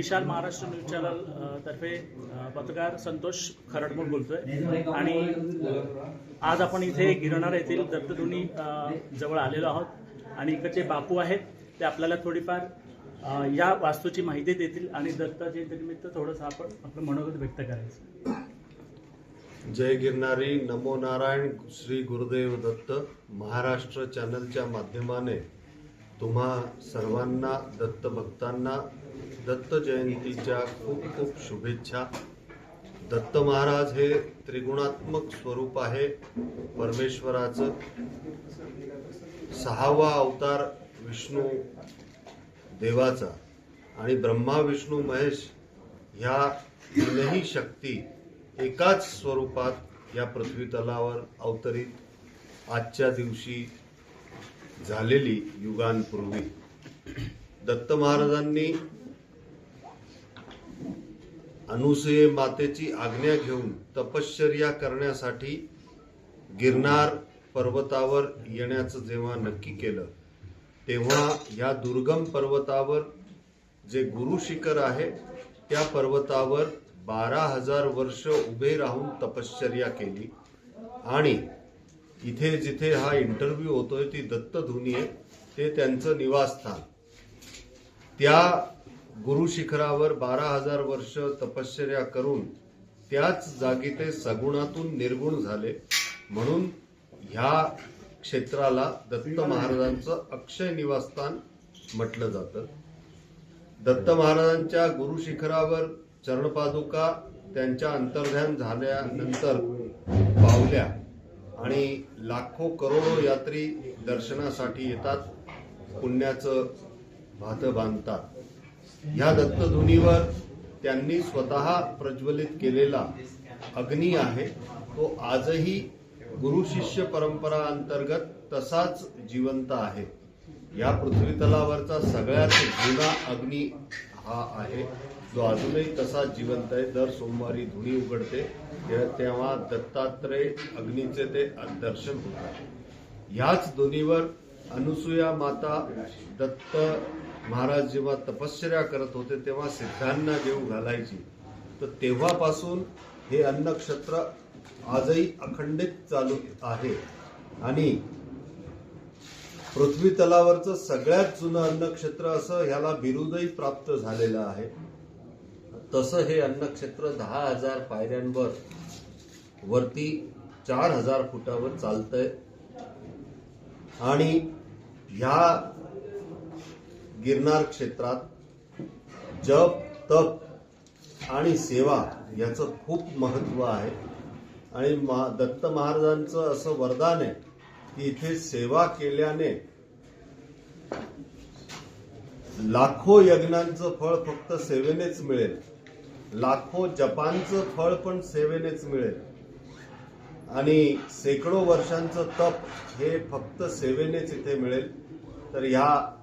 विशाल Maharashtra news channel तर्फे पत्रकार संतोष खरडमूळ बोलतोय. आणि आज आपण इथे गिरणार येथील दत्तधुनी जवळ आलेलो आहोत. आणि इकडचे बापू आहेत ते आपल्याला थोडीफार या वास्तूची माहिती देतील. आणि दत्त जयंतीनिमित्त थोडंसं आपण आपलं मनोगत व्यक्त करायचं. जय गिरणारी नमो नारायण. श्री गुरुदेव दत्त. महाराष्ट्र चॅनलच्या माध्यमाने तुम्हा सर्वांना दत्त भक्तांना दत्त जयंतीच्या खूप खूप शुभेच्छा. दत्त महाराज हे त्रिगुणात्मक स्वरूप आहे परमेश्वराचं. सहावा अवतार विष्णू देवाचा आणि ब्रह्मा विष्णू महेश ह्या तीनही शक्ती एकाच स्वरूपात या पृथ्वी तलावर अवतरित. आजच्या दिवशी झालेली युगांपूर्वी. दत्त महाराजांनी अनुसये मातेची आज्ञा घेऊन तपश्चर्या करण्यासाठी गिरनार पर्वतावर येण्याचं जेव्हा नक्की केलं तेव्हा या दुर्गम पर्वतावर जे गुरु शिखर आहे त्या पर्वतावर बारा हजार वर्ष उभे राहून तपश्चर्या केली आणि इथे जिथे हा इंटरव्ह्यू होतोय ती दत्तधुनी आहे. ते त्यांचं निवासस्थान. त्या गुरु शिखरावर बारा हजार वर्ष तपश्चर्या करून त्याच जागी ते सगुणातून निर्गुण झाले. म्हणून ह्या क्षेत्राला दत्त महाराजांचं अक्षय निवासस्थान म्हटलं जातं. दत्त महाराजांच्या गुरु शिखरावर चरणपादुका त्यांच्या अंतर्ध्यान झाल्यानंतर पावल्या. आणि लाखो करोडो यात्री दर्शनासाठी येतात पुण्याचं भात बांधतात. ह्या दत्तधुनीवर त्यांनी स्वतः प्रज्वलित केलेला अग्नी आहे. तो आजही गुरु शिष्य परंपरा अंतर्गत तसाच जिवंत आहे. या पृथ्वी तलावरचा सगळ्यात जुना अग्नी हा आहे. जो अजूनही तसा जिवंत आहे दर सोमवारी धुणी उघडते तेव्हा दत्तात्रय अग्नीचे ते दर्शन होतात ह्याच दोन्हीवर अनुसूया माता दत्त महाराज जेव्हा तपश्चर्या करत होते तेव्हा सिद्धांना जेव घालायची. तर तेव्हापासून हे अन्नक्षत्र आजही अखंडित चालू आहे. आणि पृथ्वी तलावरचं सगळ्यात जुनं अन्नक्षेत्र असं ह्याला बिरुदही प्राप्त झालेलं आहे. तसं हे अन्नक्षेत्र दहा हजार पायऱ्यांवर वरती चार हजार फुटावर चालतंय. आणि ह्या गिरनार क्षेत्रात जप तप आणि सेवा याचं खूप महत्त्व आहे. आणि मा- दत्त महाराजांचं असं वरदान आहे की इथे सेवा केल्याने लाखो यज्ञांचं फळ फक्त सेवेनेच मिळेल. लाखो जपांचं फळ पण सेवेनेच मिळेल. आणि शेकडो वर्षांचं तप हे फक्त सेवेनेच इथे मिळेल. तर ह्या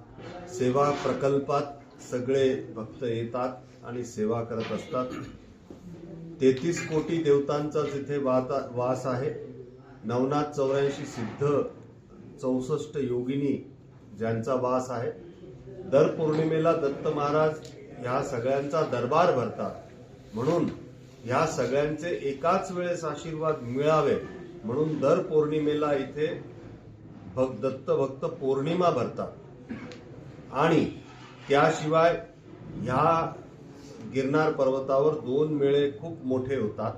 सेवा प्रकल्पात सगळे भक्त येतात आणि सेवा करत असतात. तेहतीस कोटी देवतांचा जिथे वाता- वास आहे. नवनाथ चौऱ्याऐंशी सिद्ध चौसष्ट योगिनी ज्यांचा वास आहे. दर पौर्णिमेला दत्त महाराज ह्या सगळ्यांचा दरबार भरतात. म्हणून ह्या सगळ्यांचे एकाच वेळेस आशीर्वाद मिळावे म्हणून दर पौर्णिमेला इथे भक्त दत्त भक्त पौर्णिमा भरतात. आणि त्याशिवाय ह्या गिरनार पर्वतावर दोन मेळे खूप मोठे होतात.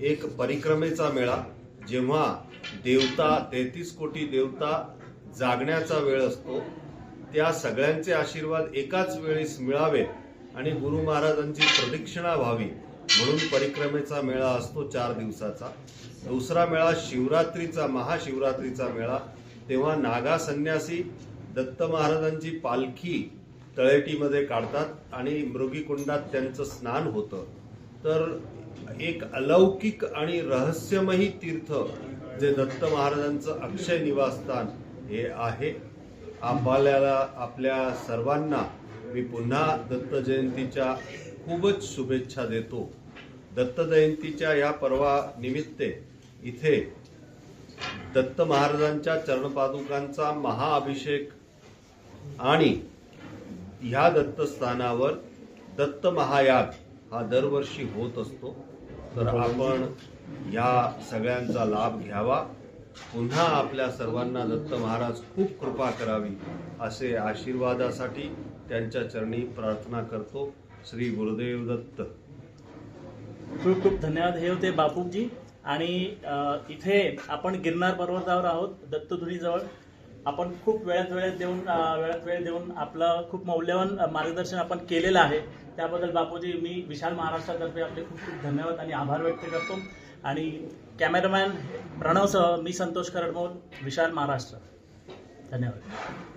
एक परिक्रमेचा मेळा जेव्हा देवता तेहतीस कोटी देवता जागण्याचा वेळ असतो. त्या सगळ्यांचे आशीर्वाद एकाच वेळेस मिळावे आणि गुरु महाराजांची प्रदक्षिणा व्हावी म्हणून परिक्रमेचा मेळा असतो चार दिवसाचा. दुसरा मेळा शिवरात्रीचा महाशिवरात्रीचा मेळा. तेव्हा नागा संन्यासी दत्त महाराजांची पालखी तळेटीमध्ये काढतात आणि मृगीकुंडात त्यांचं स्नान होतं. तर एक अलौकिक आणि रहस्यमयी तीर्थ जे दत्त महाराजांचं अक्षय निवासस्थान हे आहे. आम्हाला आपल्या सर्वांना मी पुन्हा दत्त जयंतीच्या खूपच शुभेच्छा देतो. दत्त जयंतीच्या या पर्वा निमित्ते इथे दत्त महाराजांच्या चरणपादुकांचा महाअभिषेक आणि ह्या दत्तस्थानावर दत्त महायाग हा दरवर्षी होत असतो. तर आपण या सगळ्यांचा लाभ घ्यावा. पुन्हा आपल्या सर्वांना दत्त महाराज खूप कृपा करावी असे आशीर्वादासाठी त्यांच्या चरणी प्रार्थना करतो श्री गुरुदेव दत्त. खूप खूप धन्यवाद. हे होते बापूजी आणि इथे आपण गिरनार पर्वतावर आहोत दत्तधुनीजवळ. आपण खूप वेळात वेळात देऊन वेळात वेळ देऊन आपलं खूप मौल्यवान मार्गदर्शन आपण केलेलं आहे. त्याबद्दल बापूजी मी विशाल महाराष्ट्रातर्फे आपले खूप खूप धन्यवाद आणि आभार व्यक्त करतो. आणि कॅमेरामॅन प्रणवसह मी संतोष करडमोल विशाल महाराष्ट्र. धन्यवाद.